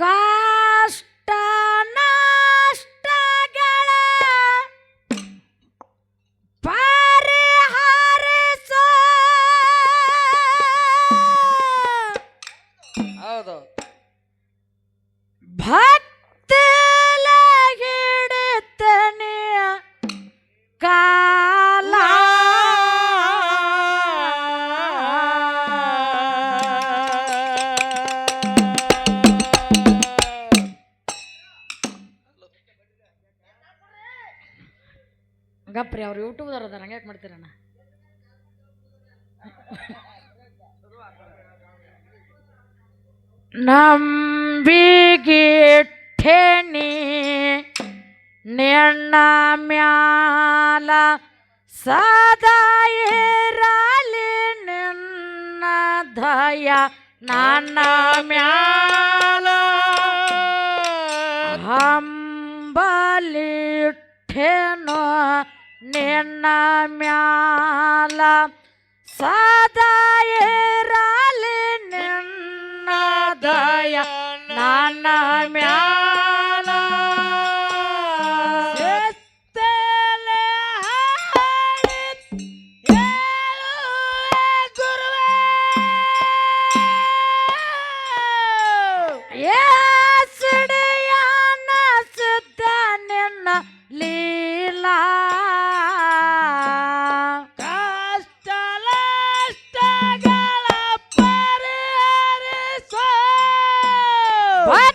God. ಗಪ್ರಿ, ಅವ್ರು ಯೂಟ್ಯೂಬ್ದವ್ರು ಅದಾರ ಹಂಗೆ ಯಾಕೆ ಮಾಡ್ತೀರಣ್ಣ? ನಂಬಿಗಿಟ್ಟೆನಿ, ನೆಣ್ಣ ಮ್ಯಾಲ ಸದಾಯಿರಲಿ ನಿನ್ನ ದಯ. ನನ್ನ ಮ್ಯಾಲ ಹಂಬಲಿಟ್ಟೆನೋ ನಿನ್ನ ಮ್ಯಾಲ ಸದಾಯಿರ Bye.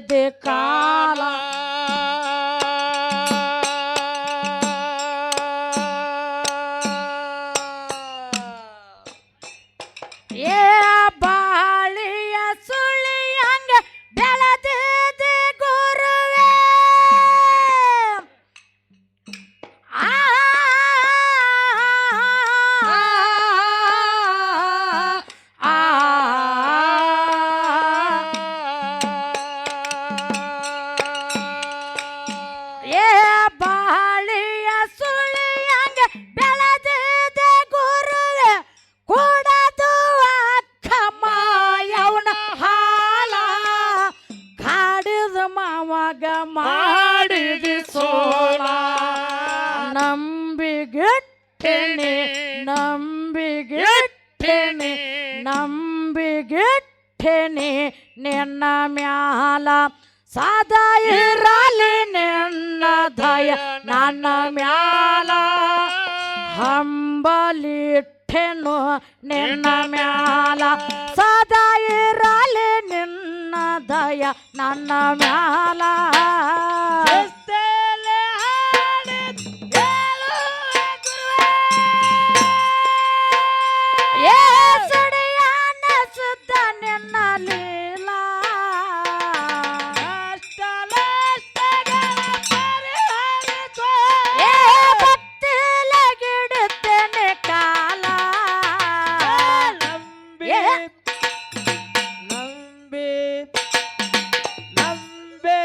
de Cala. ಹಂಬಲಿಟ್ಟೆನು ನಿನ್ನ ಮ್ಯಾಲ. ಸದಾ ಇರಲಿ ನಿನ್ನ ದಯ ನನ್ನ ಮ್ಯಾಲ.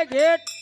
ઘેટ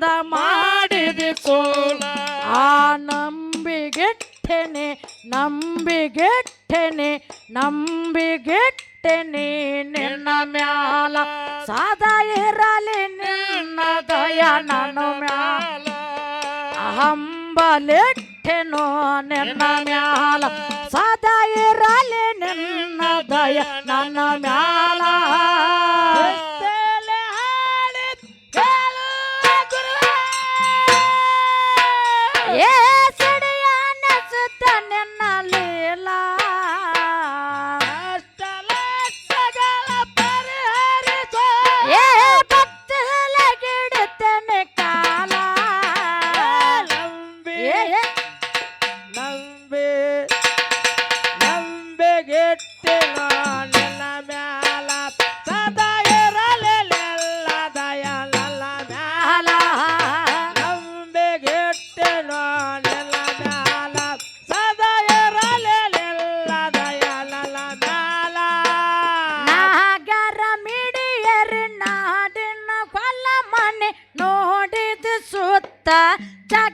ಚಂದ ಮಾಡಿದೆ ಕೋಲ. ಆ ನಂಬಿಗೆಟ್ಟೆನೆ ನಂಬಿಗೆಟ್ಟೆನೆ ನಂಬಿಗೆಟ್ಟೆನೆ ನಿನ್ನ ಮ್ಯಾಲ. ಸದಾ ಇರಲಿ ನಿನ್ನ ದಯ ನನ್ನ ಮ್ಯಾಲ. ಹಂಬಲಿಟ್ಟೆನೋ ನಿನ್ನ ಮ್ಯಾಲ. ಸದಾ ಇರಲಿ ನಿನ್ನ ದಯ ನನ್ನ ಮ್ಯಾಲ. Tá, tá,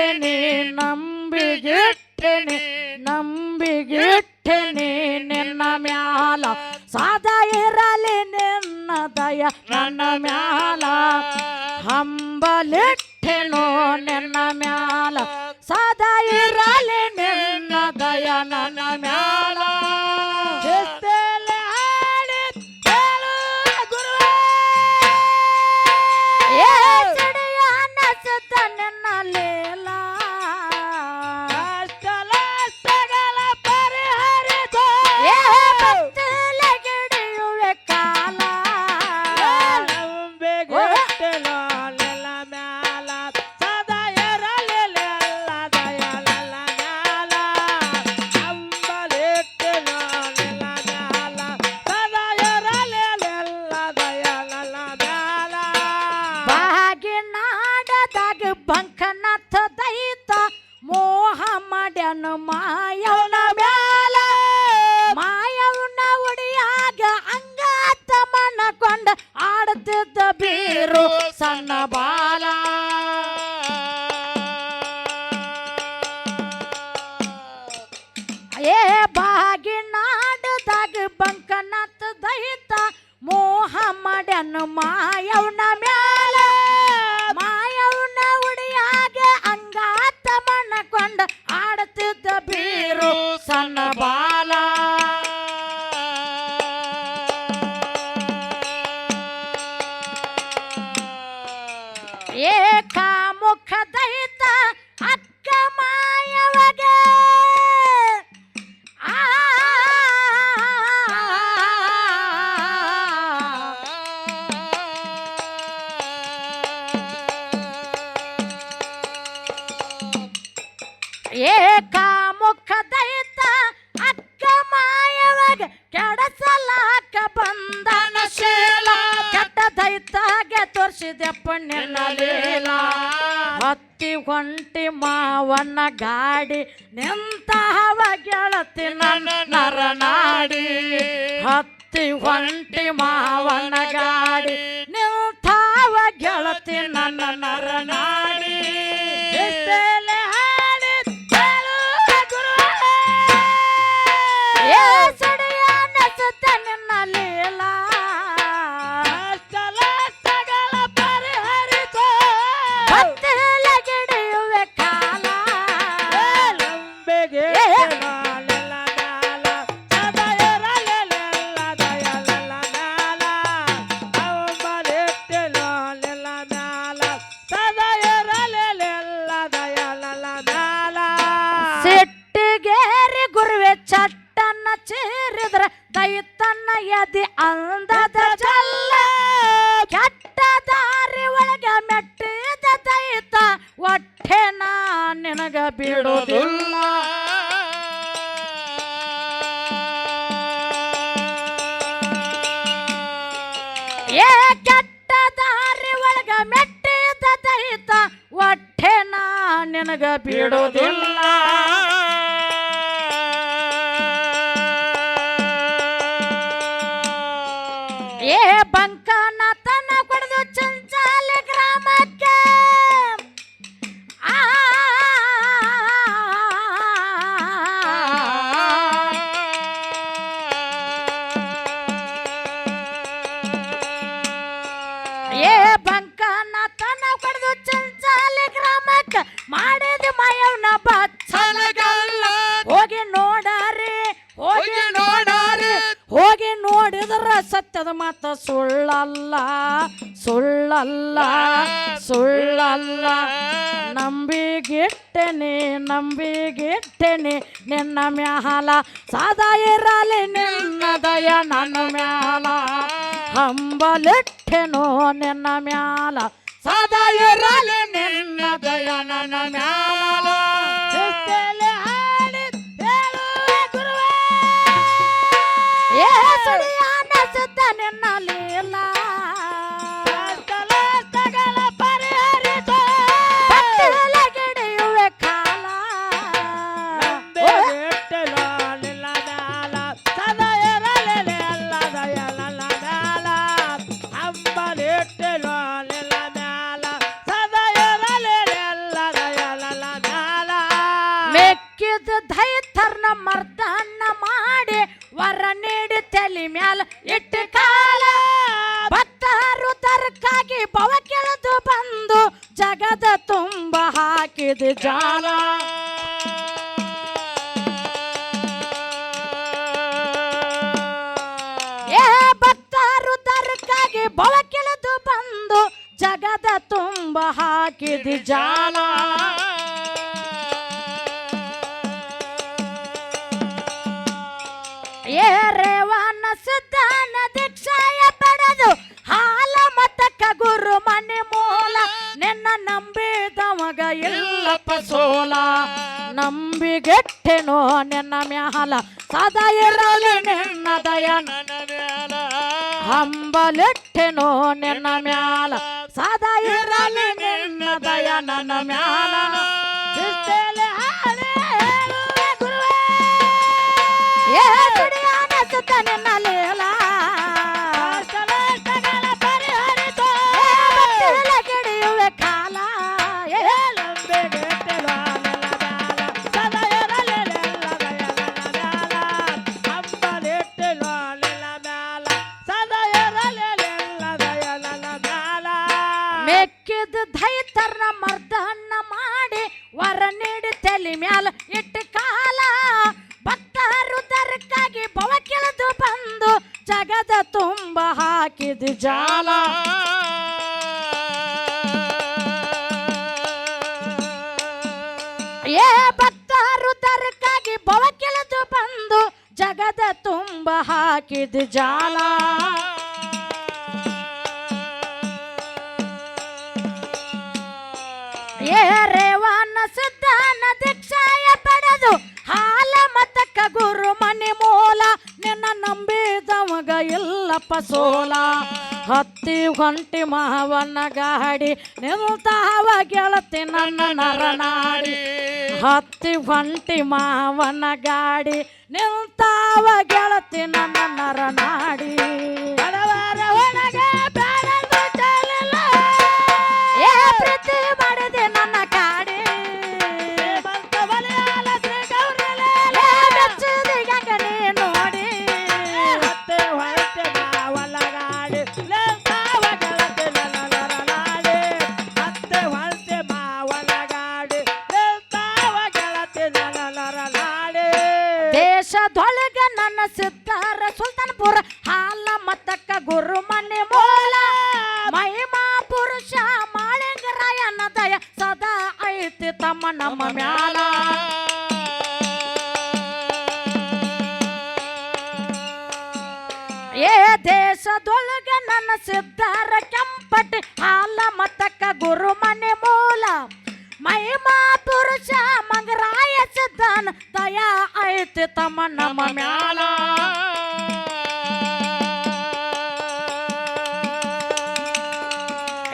ಗಿಟ್ಟನೆ ನಂಬಿಗಿಟ್ಟನೆ ನಂಬಿಗಿಟ್ಟನೆ ನಿನ್ನ ಮ್ಯಾಲ. ಸಾದ ಇರಲಿ ನಿನ್ನ ದಯ ನನ್ನ ಮ್ಯಾಲ. ಹಂಬಲಿಟ್ಟೆನೋ ನಿನ್ನ ಮ್ಯಾಲ. ಬೀರು ಸಣ್ಣ ಬಾಲ. ಏ ಬಾಗಿನಾಡದಾಗ ಬಂಕನಾಥ ದೈತ ಮೋಹ ಮಾಡ್ಯನು ಮಾಯವ್ನ ಮ್ಯಾಲ. ನರನಾಡಿ ಹತ್ತಿ ಹೊಂಟಿ ಮಾವನ ಗಾಡಿ ನಿಲ್ತಾವ ಗೆಳತಿ ನನ್ನ ನರನಾಡಿ. ಎದಿ ಚಲ್ಲ, ಕೆಟ್ಟ ದಾರಿ ಒಳಗ ಮೆಟ್ಟಿದ ದೈತ ಒಟ್ಟೆ ನಾ ನಿನಗ ಬಿಡೋದಿಲ್ಲ ಏ ಕೆಟ್ಟ ದಾರಿ ಒಳಗ ಮೆಟ್ಟಿದ ದೈತ ಒಟ್ಟೆ ನಾ ನಿನಗ ಬಿಡುವುದಿಲ್ಲ. ಬಂಕನ ನೋಡಿದ್ರ ಸತ್ಯದ ಮಾತ ಸುಳ್ಳಲ್ಲ ಸುಳ್ಳಲ್ಲ ಸುಳ್ಳಲ್ಲ. ನಂಬಿಗಿಟ್ಟೆನೆ ನಂಬಿಗಿಟ್ಟೆನೆ, ನಿನ್ನ ಮ್ಯಾಲ ಸದಾ ಇರಲಿ, ನಿನ್ನ ದಯ ನನ್ನ ಮ್ಯಾಲ. ಹಂಬಲಿಟ್ಟೆನೋ, ನಿನ್ನ ಮ್ಯಾಲ ಸದಾ ಇರಲಿ, ನಿನ್ನ ದಯ ನನ್ನ ಮ್ಯಾಲ. ಹಾಕಿದ ಜಾಲ. ಏ ಸಿದ್ಧಾನ ದೀಕ್ಷಾಯ ಪಡೆದು ಹಾಲ ಮತಕ್ಕ ಗುರು ಮನೆ ಮೂಲ. ನಿನ್ನ ನಂಬಿದವಗ ಇಲ್ಲಪ್ಪ ಸೋಲ. ನಂಬಿಗೆಟ್ಟೆನೋ ನಿನ್ನ ಮ್ಯಾಲ. ಸದಾ ಇರಲಿ ನಿನ್ನ ದಯ ನನ್ನ ಮ್ಯಾಲ. ಹಂಬಲಿಟ್ಟೆನೋ ನಿನ್ನ ಮ್ಯಾಲ. ಸದಾ ಇರಲಿ ನಿನ್ನ ದಯ ನನ್ನ ಮ್ಯಾಲ ಹಿಡಿದು ದೈತರ್ನ ಮರ್ದನ್ನ ಮಾಡಿ ವರ ನೀಡಿ ತಲೆ ಮ್ಯಾಲ ಇಟ್ಟು ಕಾಲ. ಭಕ್ತರು ದರಕ್ಕಾಗಿ ಬವ ಕೆಳೆದು ಬಂದು ಜಗದ ತುಂಬ ಹಾಕಿದ ಜಾಲ. ಏ ಭಕ್ತರು ದರಕ್ಕಾಗಿ ಬವ ಕೆಳೆದು ಬಂದು ಜಗದ ತುಂಬ ಹಾಕಿದ ಜಾಲ. ಏ ರೇವಣ್ಣ ಸಿದ್ಧಾನ ದೀಕ್ಷಾಯ ಪಡೆದು ಹಾಲ ಮತಕ್ಕ ಗುರು ಮನೆ ಮೂಲ. ನಿನ್ನ ನಂಬಿದವಗ ಇಲ್ಲಪ್ಪ ಸೋಲ. ಹತ್ತಿ ಹೊಂಟಿ ಮಾವನ ಗಾಡಿ ನಿಲ್ತಾವ ಗೆಳತಿ ನನ್ನ ನರನಾಡಿ. ಹತ್ತಿ ಹೊಂಟಿ ಮಾವನ ಗಾಡಿ ನಿಲ್ತಾವ ಗೆಳತಿ ನನ್ನ ನರನಾಡಿ. ಗುರು ಮನೆ ಮೂಲ ಮಹಿಮಾ ಪುರುಷ ಮಂಗರಾಯ ಸಿದ್ಧಾನ ದಯಾ ಐತಿ ತಮ್ಮ ನಮ್ಮ ಮ್ಯಾಲ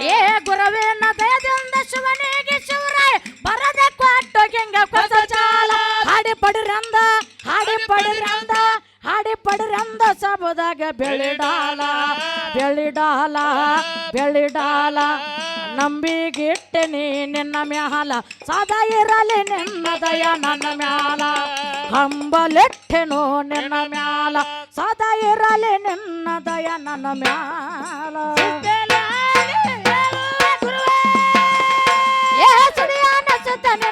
ಏ ಗುರವೇನ ದಯದಿಂದ ಶಿವನಿಗೆ ಶಿವರಾಯ ಬರದ ಕೊಟ್ಟು ಗೆಂಗ ಕೊಸ ಚಾಲ ಹಾಡಿ ಪಡಿರಂದ ಹಾಡಿ ಪಡಿರಂದ ಹಾಡಿ ಸಬದಾಗ ಬೆಳಿಡಾಲ ಬೆಳಿಡಾಲ ಬೆಳಿಡಾಲ ನಂಬಿಗಿಟ್ಟೆ ನೀ ನಿನ್ನ ಮ್ಯಾಲ ಸದಾ ಇರಲಿ ನಿನ್ನ ದಯ ನನ್ನ ಮ್ಯಾಲ. ಹಂಬಲೆಟ್ಟೆನು ನಿನ್ನ ಮ್ಯಾಲ ಸದಾ ಇರಲಿ ನಿನ್ನ ದಯ ನನ್ನ ಮ್ಯಾಲ. ಗುರುವೇ. ಏ ಸುಡಿಯಾನ ಸುತ್ತನೆ